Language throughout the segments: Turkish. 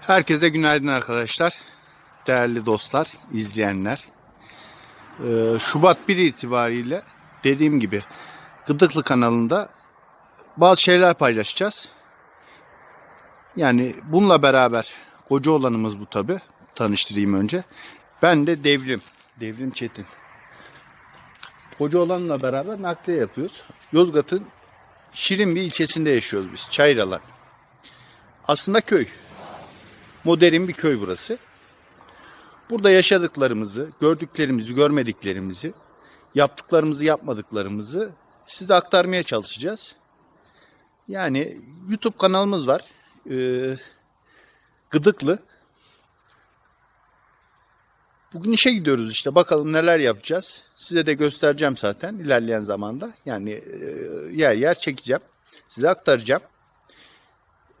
Herkese günaydın arkadaşlar. Değerli dostlar, izleyenler. Ee, Şubat 1 itibariyle dediğim gibi Gıdıklı kanalında bazı şeyler paylaşacağız. Yani bununla beraber koca olanımız bu tabi. Tanıştırayım önce. Ben de Devrim. Devrim Çetin. Koca olanla beraber nakliye yapıyoruz. Yozgat'ın Şirin bir ilçesinde yaşıyoruz biz. Çayralan. Aslında köy modern bir köy burası. Burada yaşadıklarımızı, gördüklerimizi, görmediklerimizi, yaptıklarımızı, yapmadıklarımızı size aktarmaya çalışacağız. Yani YouTube kanalımız var. Ee, Gıdıklı. Bugün işe gidiyoruz işte. Bakalım neler yapacağız. Size de göstereceğim zaten ilerleyen zamanda. Yani e, yer yer çekeceğim. Size aktaracağım.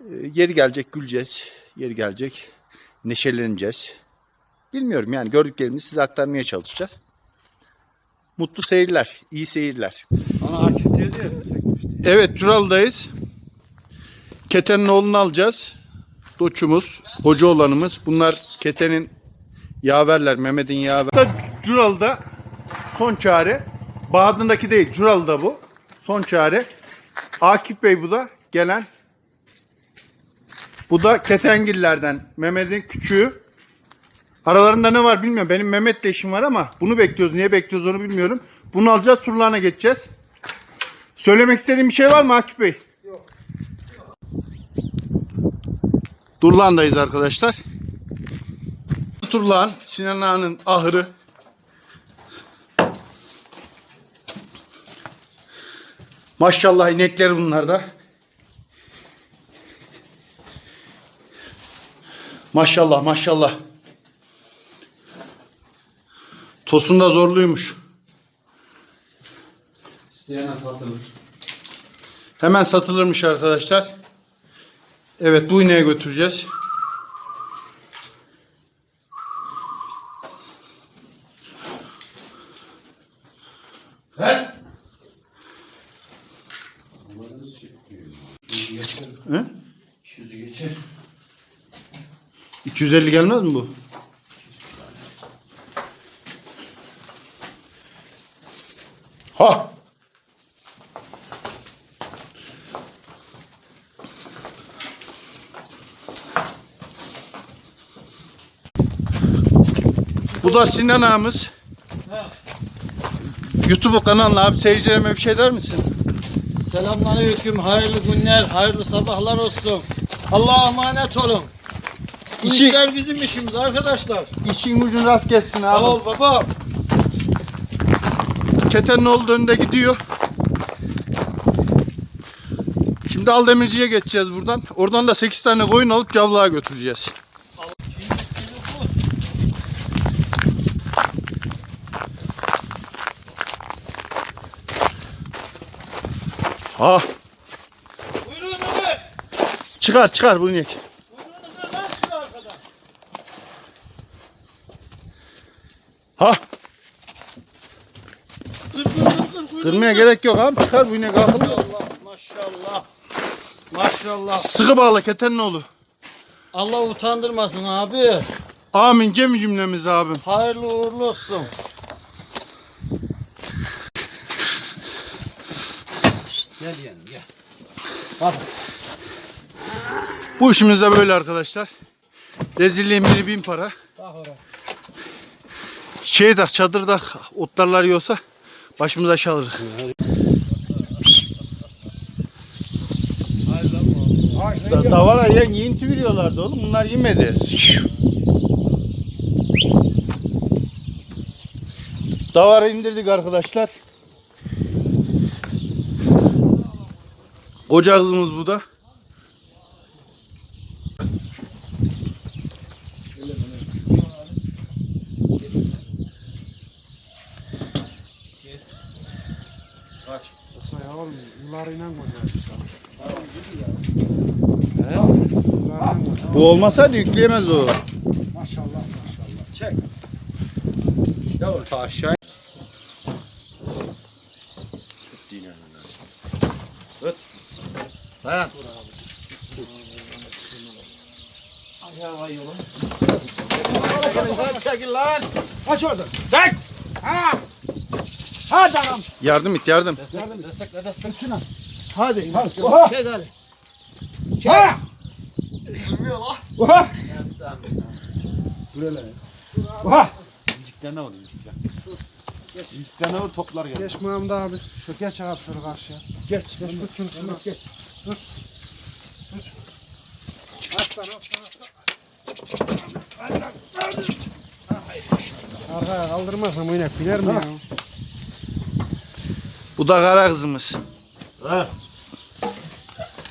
E, yeri gelecek güleceğiz. Yeri gelecek neşeleneceğiz. Bilmiyorum yani gördüklerimizi size aktarmaya çalışacağız. Mutlu seyirler, iyi seyirler. Ana Akif diye. Evet Curalı'dayız. Keten'in oğlunu alacağız. Doçumuz, hoca olanımız. Bunlar Keten'in yaverler, Mehmet'in yaver. Curalı'da son çare. Bağdın'daki değil, Curalı'da bu. Son çare. Akif Bey bu da gelen. Bu da Ketengillerden. Mehmet'in küçüğü. Aralarında ne var bilmiyorum. Benim Mehmet'le işim var ama bunu bekliyoruz. Niye bekliyoruz onu bilmiyorum. Bunu alacağız, surlarına geçeceğiz. Söylemek istediğin bir şey var mı Akif Bey? Yok. Durlan'dayız arkadaşlar. Durlan, Sinan Ağa'nın ahırı. Maşallah inekler bunlarda. Maşallah maşallah. Tosun da zorluymuş. İsteyene satılır. Hemen satılırmış arkadaşlar. Evet bu ineğe götüreceğiz. Ver. He? 250 gelmez mi bu? Ha! Bu da Sinan ağamız. YouTube kanalına abi seyircilerime bir şey der misin? Selamünaleyküm, hayırlı günler, hayırlı sabahlar olsun. Allah'a emanet olun. Bu İşi- işler bizim işimiz arkadaşlar. İşin gücün rast abi. Sağ ol baba. Ketenin oğlu önünde gidiyor. Şimdi Aldemirci'ye geçeceğiz buradan. Oradan da 8 tane koyun alıp cavlağa götüreceğiz. Ah, Buyurun Ömer. çıkar çıkar bu inek. Buyurun Ömer, lan şu arkadan. Ha, Kır kır kır. gerek yok abi. Çıkar bu inek akıllı. Maşallah, maşallah. Maşallah. Sıkı bağla ketenin oğlu. Allah utandırmasın abi. Amin cemi cümlemiz abim. Hayırlı uğurlu olsun. Gel yeğenim gel. Bak. Bu işimiz de böyle arkadaşlar. Rezilliğin biri bin para. Bak oraya. Şey de çadırda otlarlar yiyorsa başımıza aşağı. Da, davara ya yiyinti veriyorlardı oğlum. Bunlar yemedi. Davara indirdik arkadaşlar. Koca kızımız bu da. Yıllarıyla koyuyoruz. Bu olmasaydı yükleyemez o. Maşallah maşallah. Çek. Ya orta aşağı. Tut. Dayan. Çekil lan. Aç orada. Çek. Ha. Hadi ağam. Yardım et yardım. Destek, destekle destek. Şuna. Hadi. Hadi. Oha. Çek hadi. Ha. Oha. Buraya. Oha. İnciklerine vur incikler. İnciklerine vur toplar gel. Geç Mahmut abi. Şu geç abi şöyle karşıya. Geç. Geç tut şunu şunu geç. Tut. Tut. Atlan atlan atlan. Arkaya kaldırmazsam o inek bilir mi ya? Bu da kara kızımız. Ver.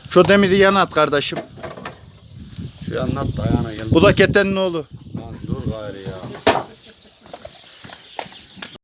Şu demiri yana at kardeşim. Şu anlat da ayağına gel. Bu da ketenin oğlu. Lan dur gayrı ya.